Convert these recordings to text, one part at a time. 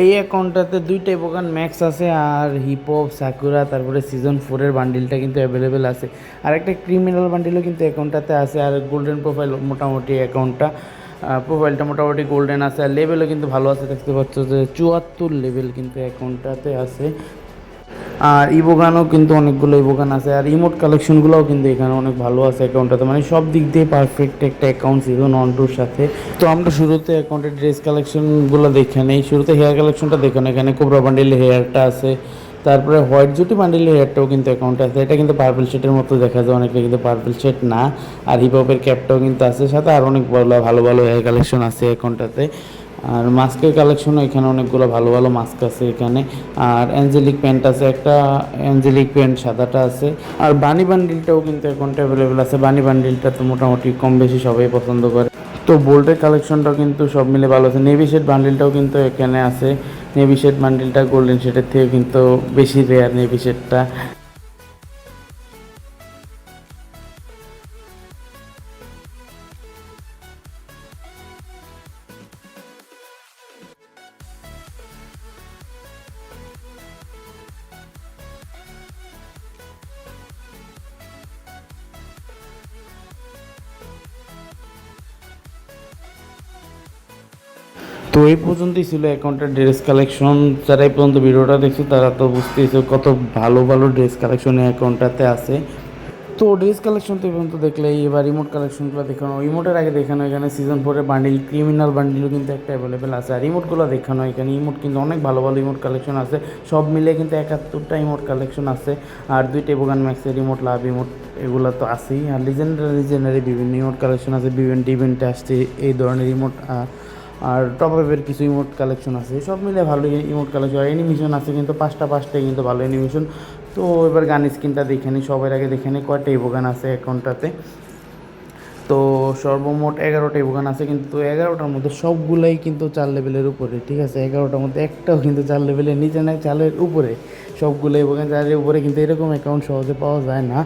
এই অ্যাকাউন্টটাতে দুইটাই বোকান ম্যাক্স আছে, আর হিপ হিপহপ সাকুরা তারপরে সিজন ফোরের বান্ডিলটা কিন্তু অ্যাভেলেবেল আছে। আর একটা ক্রিমিনাল বান্ডিলও কিন্তু অ্যাকাউন্টটাতে আছে, আর গোল্ডেন প্রোফাইল মোটামুটি অ্যাকাউন্টটা প্রোফাইলটা মোটামুটি গোল্ডেন আছে, আর লেভেলও কিন্তু ভালো আছে, দেখতে পাচ্ছ যে চুয়াত্তর লেভেল কিন্তু অ্যাকাউন্টটাতে আছে। আর ইবোগানও কিন্তু অনেকগুলো ইবোগান আছে, আর ইমোট কালেকশনগুলোও কিন্তু এখানে অনেক ভালো আছে অ্যাকাউন্টটাতে মানে সব দিক দিয়ে পারফেক্ট একটা অ্যাকাউন্ট সিজন ওয়ান টুর সাথে। তো আমরা শুরুতে অ্যাকাউন্টের ড্রেস কালেকশনগুলো দেখে নেই। শুরুতে হেয়ার কালেকশনটা দেখো না এখানে কোবরা বান্ডিলের হেয়ারটা আছে। তারপরে হোয়াইট জুটি বান্ডিলের হেয়ারটাও কিন্তু অ্যাকাউন্টে আছে। এটা কিন্তু পার্পল শেটের মতো দেখা যায় অনেকটা কিন্তু পার্পল শেট না। আর হিপহপের ক্যাপটাও কিন্তু আছে। সাথে আর অনেক ভালো ভালো ভালো হেয়ার কালেকশন আছে অ্যাকাউন্টটাতে আর মাস্কের কালেকশনও এখানে অনেকগুলো ভালো ভালো মাস্ক আছে এখানে। আর অ্যাঞ্জেলিক প্যান্ট আছে, একটা অ্যাঞ্জেলিক প্যান্ট সাদাটা আছে। আর বানি বান্ডিলটাও কিন্তু অ্যাকাউন্টে অ্যাভেলেবেল আছে। বানি বান্ডিলটা তো মোটামুটি কম বেশি সবাই পছন্দ করে। তো বোল্টের কালেকশনটাও কিন্তু সব মিলে ভালো আছে। নেভি শেড বান্ডিলটাও কিন্তু এখানে আছে। নেভি শেড বান্ডিলটা গোল্ডেন শেডের থেকে কিন্তু বেশি রেয়ার নেভি শেডটা তো এই পর্যন্তই ছিল অ্যাকাউন্টের ড্রেস কালেকশন। যারা এই পর্যন্ত ভিডিওটা দেখছ, তারা তো বুঝতেইছো কত ভালো ভালো ড্রেস কালেকশন এই অ্যাকাউন্টটাতে আছে। তো ড্রেস কালেকশন তো পর্যন্ত দেখলে এবার রিমোট কালেকশনগুলো দেখানো রিমোটের আগে দেখানো এখানে সিজন ফোরের বান্ডিল ক্রিমিনাল বান্ডিলও কিন্তু একটা অ্যাভেলেবেল আছে। আর রিমোটগুলো দেখানো এখানে ইমোট কিন্তু অনেক ভালো ভালো ইমোট কালেকশন আছে। সব মিলে কিন্তু একাত্তরটা ইমোট কালেকশন আছে। আর দুইটা বোগান ম্যাক্সের রিমোট লাভ ইমোট এগুলো তো আছেই। আর লিজেন্ডারি লিজেন্ডারি বিভিন্ন ইমোট কালেকশন আছে। বিভিন্ন ইভেন্টে আসছে, এই ধরনের ইমোট আর টপ আপের কিছু ইমোট কালেকশন আছে, সব মিলে ভালো ইমোট কালেকশন অ্যানিমেশন আছে কিন্তু পাঁচটা পাঁচটাই কিন্তু ভালো অ্যানিমেশন তো এবার গান স্ক্রিনটা দেখে নিই সবার আগে দেখে নিই কয়টা ইভোগান আছে অ্যাকাউন্টটাতে তো সর্বমোট এগারোটা ইভোগান আছে কিন্তু এগারোটার মধ্যে সবগুলাই কিন্তু চার লেভেলের উপরে, ঠিক আছে? এগারোটার মধ্যে একটাও কিন্তু চার লেভেলের নিচে না চালের উপরে সবগুলো ইভোগান চারের উপরে কিন্তু এরকম অ্যাকাউন্ট সহজে পাওয়া যায় না।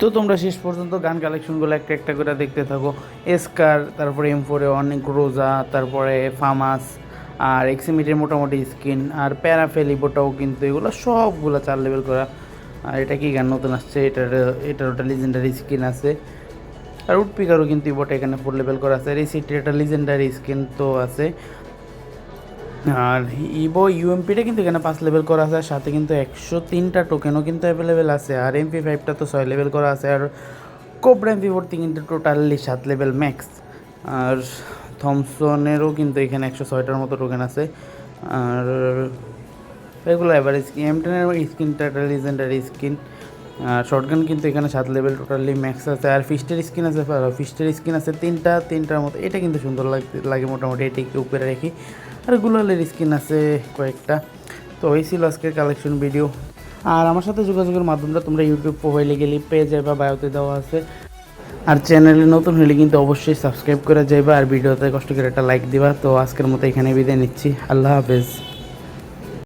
তো তোমরা শেষ পর্যন্ত গান কালেকশনগুলো একটা একটা করে দেখতে থাকো। এসকার তারপরে এম ফোরে অনেক রোজা তারপরে ফামাস আর এক্সিমিটের মোটামুটি স্কিন আর প্যারাফেলিবোটাও কিন্তু এগুলো সবগুলো চার লেভেল করা। আর এটা কি গান নতুন আসছে? এটার এটার ওটা লিজেন্ডারি স্কিন আছে। আর উডপিকারও কিন্তু ইবোটা এখানে ফোর লেভেল করা আছে। আর এই সিটির একটা লিজেন্ডারি স্কিন তো আছে। আর ইভো ইউএমপিটা কিন্তু এখানে পাঁচ লেভেল করা আছে, আর সাথে কিন্তু একশো তিনটা টোকেনও কিন্তু অ্যাভেলেবেল আছে। আর এমপি ফাইভটা তো ছয় লেভেল করা আছে, আর কোবরা এমপি ফোরটি কিন্তু টোটালি সাত লেভেল ম্যাক্স আর থমসনেরও কিন্তু এখানে একশো ছয়টার মতো টোকেন আছে। আর এগুলো অ্যাভারেজ এম টেনের স্কিনটা লিজেন্ডারি স্কিন শর্টগান কিন্তু এখানে সাত লেভেল টোটালি ম্যাক্স আছে। আর ফিস্টের স্কিন আছে ফিস্টের স্কিন আছে তিনটা, তিনটার মতো। এটা কিন্তু সুন্দর লাগে মোটামুটি এটিকে উপরে রাখি। আর গুলালের স্কিন আছে কয়েকটা। তো এই ছিল আজকের কালেকশন ভিডিও আর আমার সাথে যোগাযোগের মাধ্যমটা তোমরা ইউটিউব প্রোফাইলে গেলে পেয়ে যাবে বায়োতে দেওয়া আছে। আর চ্যানেলে নতুন হলে কিন্তু অবশ্যই সাবস্ক্রাইব করে যাইবা। আর ভিডিওতে কষ্ট করে একটা লাইক দিবা। তো আজকের মতো এখানে বিদায় নিচ্ছি। আল্লাহ হাফেজ।